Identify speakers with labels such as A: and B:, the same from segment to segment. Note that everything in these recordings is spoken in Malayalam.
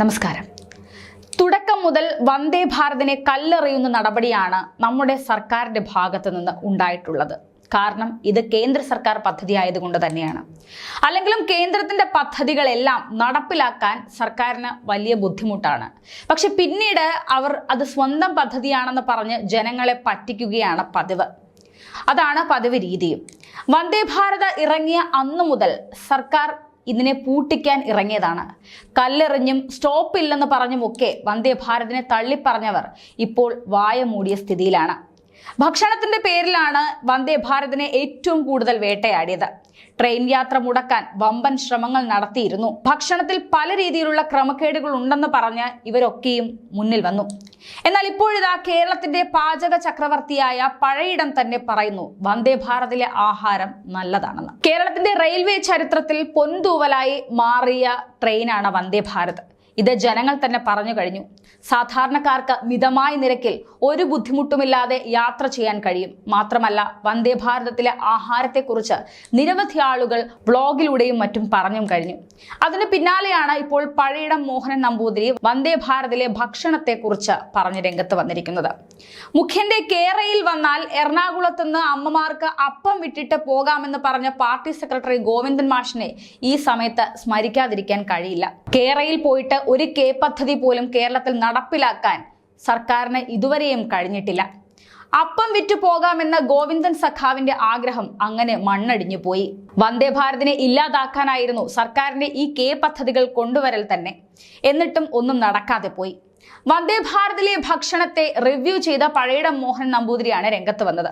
A: നമസ്കാരം. തുടക്കം മുതൽ വന്ദേ ഭാരതിനെ കല്ലെറിയുന്ന നടപടിയാണ് നമ്മുടെ സർക്കാരിന്റെ ഭാഗത്തു നിന്ന് ഉണ്ടായിട്ടുള്ളത്. കാരണം ഇത് കേന്ദ്ര സർക്കാർ പദ്ധതി ആയതുകൊണ്ട് തന്നെയാണ്. അല്ലെങ്കിലും കേന്ദ്രത്തിന്റെ പദ്ധതികളെല്ലാം നടപ്പിലാക്കാൻ സർക്കാരിന് വലിയ ബുദ്ധിമുട്ടാണ്. പക്ഷെ പിന്നീട് അവർ അത് സ്വന്തം പദ്ധതിയാണെന്ന് പറഞ്ഞ് ജനങ്ങളെ പറ്റിക്കുകയാണ് പതിവ്. അതാണ് പതിവ് രീതിയും. വന്ദേ ഭാരത് ഇറങ്ങിയ അന്നു മുതൽ സർക്കാർ ഇതിനെ പൂട്ടിക്കാൻ ഇറങ്ങിയതാണ്. കല്ലെറിഞ്ഞും സ്റ്റോപ്പ് ഇല്ലെന്ന് പറഞ്ഞുമൊക്കെ വന്ദേ ഭാരതിനെ തള്ളിപ്പറഞ്ഞവർ ഇപ്പോൾ വായ മൂടിയ സ്ഥിതിയിലാണ്. ഭക്ഷണത്തിന്റെ പേരിലാണ് വന്ദേ ഭാരതിനെ ഏറ്റവും കൂടുതൽ വേട്ടയാടിയത്. ട്രെയിൻ യാത്ര മുടക്കാൻ വമ്പൻ ശ്രമങ്ങൾ നടത്തിയിരുന്നു. ഭക്ഷണത്തിൽ പല രീതിയിലുള്ള ക്രമക്കേടുകൾ ഉണ്ടെന്ന് പറഞ്ഞ് ഇവരൊക്കെയും മുന്നിൽ വന്നു. എന്നാൽ ഇപ്പോഴിതാ കേരളത്തിന്റെ പാചക ചക്രവർത്തിയായ പഴയിടം തന്നെ പറയുന്നു വന്ദേ ഭാരതിലെ ആഹാരം നല്ലതാണെന്ന്. കേരളത്തിന്റെ റെയിൽവേ ചരിത്രത്തിൽ പൊൻതൂവലായി മാറിയ ട്രെയിനാണ് വന്ദേ ഭാരത്. ഇത് ജനങ്ങൾ തന്നെ പറഞ്ഞു കഴിഞ്ഞു. സാധാരണക്കാർക്ക് മിതമായ നിരക്കിൽ ഒരു ബുദ്ധിമുട്ടുമില്ലാതെ യാത്ര ചെയ്യാൻ കഴിയും. മാത്രമല്ല വന്ദേ ഭാരതത്തിലെ ആഹാരത്തെക്കുറിച്ച് നിരവധി ആളുകൾ വ്ളോഗിലൂടെയും മറ്റും പറഞ്ഞും കഴിഞ്ഞു. അതിന് പിന്നാലെയാണ് ഇപ്പോൾ പഴയിടം മോഹനൻ നമ്പൂതിരി വന്ദേ ഭാരതിലെ ഭക്ഷണത്തെക്കുറിച്ച് പറഞ്ഞ് രംഗത്ത് വന്നിരിക്കുന്നത്. മുഖ്യന്റെ കേരയിൽ വന്നാൽ എറണാകുളത്ത് നിന്ന് അമ്മമാർക്ക് അപ്പം വിട്ടിട്ട് പോകാമെന്ന് പറഞ്ഞ പാർട്ടി സെക്രട്ടറി ഗോവിന്ദൻ മാഷിനെ ഈ സമയത്ത് സ്മരിക്കാതിരിക്കാൻ കഴിയില്ല. കേരയിൽ പോയിട്ട് ഒരു കെ പദ്ധതി പോലും കേരളത്തിൽ നടപ്പിലാക്കാൻ സർക്കാരിന് ഇതുവരെയും കഴിഞ്ഞിട്ടില്ല. അപ്പം വിറ്റു പോകാമെന്ന ഗോവിന്ദൻ സഖാവിന്റെ ആഗ്രഹം അങ്ങനെ മണ്ണടിഞ്ഞു പോയി. വന്ദേ ഭാരതിനെ ഇല്ലാതാക്കാനായിരുന്നു സർക്കാരിന്റെ ഈ കെ പദ്ധതികൾ കൊണ്ടുവരൽ തന്നെ. എന്നിട്ടും ഒന്നും നടക്കാതെ പോയി. വന്ദേ ഭാരതിലെ ഭക്ഷണത്തെ റിവ്യൂ ചെയ്ത പഴയിടം മോഹൻ നമ്പൂതിരിയാണ് രംഗത്ത് വന്നത്.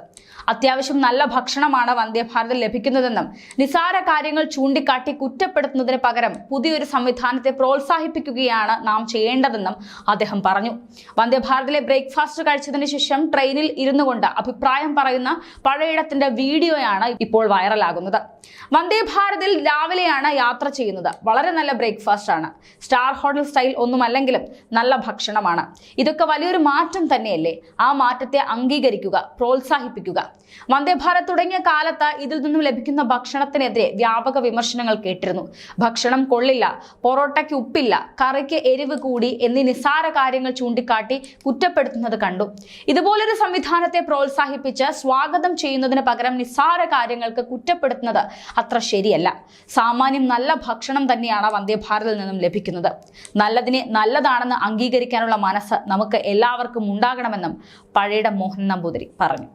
A: അത്യാവശ്യം നല്ല ഭക്ഷണമാണ് വന്ദേ ഭാരതിൽ ലഭിക്കുന്നതെന്നും നിസാര കാര്യങ്ങൾ ചൂണ്ടിക്കാട്ടി കുറ്റപ്പെടുത്തുന്നതിന് പകരം പുതിയൊരു സംവിധാനത്തെ പ്രോത്സാഹിപ്പിക്കുകയാണ് നാം ചെയ്യേണ്ടതെന്നും അദ്ദേഹം പറഞ്ഞു. വന്ദേ ഭാരതിലെ ബ്രേക്ക്ഫാസ്റ്റ് കഴിച്ചതിന് ശേഷം ട്രെയിനിൽ ഇരുന്നു കൊണ്ട് അഭിപ്രായം പറയുന്ന പഴയിടത്തിന്റെ വീഡിയോയാണ് ഇപ്പോൾ വൈറലാകുന്നത്. വന്ദേ ഭാരതിൽ രാവിലെയാണ് യാത്ര ചെയ്യുന്നത്. വളരെ നല്ല ബ്രേക്ക്ഫാസ്റ്റ് ആണ്. സ്റ്റാർ ഹോട്ടൽ സ്റ്റൈൽ ഒന്നുമല്ലെങ്കിലും നല്ല ഭക്ഷണമാണ്. ഇതൊക്കെ വലിയൊരു മാറ്റം തന്നെയല്ലേ? ആ മാറ്റത്തെ അംഗീകരിക്കുക പ്രോത്സാഹിപ്പിക്കുക. വന്ദേഭാരത് തുടങ്ങിയ കാലത്ത് ഇതിൽ നിന്നും ലഭിക്കുന്ന ഭക്ഷണത്തിനെതിരെ വ്യാപക വിമർശനങ്ങൾ കേട്ടിരുന്നു. ഭക്ഷണം കൊള്ളില്ല പൊറോട്ടയ്ക്ക് ഉപ്പില്ല കറിക്ക് എരിവ് കൂടി എന്നീ നിസ്സാര കാര്യങ്ങൾ ചൂണ്ടിക്കാട്ടി കുറ്റപ്പെടുത്തുന്നത് കണ്ടു. ഇതുപോലൊരു സംവിധാനത്തെ പ്രോത്സാഹിപ്പിച്ച് സ്വാഗതം ചെയ്യുന്നതിന് പകരം നിസ്സാര കാര്യങ്ങൾക്ക് കുറ്റപ്പെടുത്തുന്നത് അത്ര ശരിയല്ല. സാമാന്യം നല്ല ഭക്ഷണം തന്നെയാണ് വന്ദേഭാരതിൽ നിന്നും ലഭിക്കുന്നത്. നല്ലതിനെ നല്ലതാണെന്ന് അംഗീകരിക്കാനുള്ള മനസ്സ് നമുക്ക് എല്ലാവർക്കും ഉണ്ടാകണമെന്നും പഴയുടെ മോഹൻ നമ്പൂതിരി പറഞ്ഞു.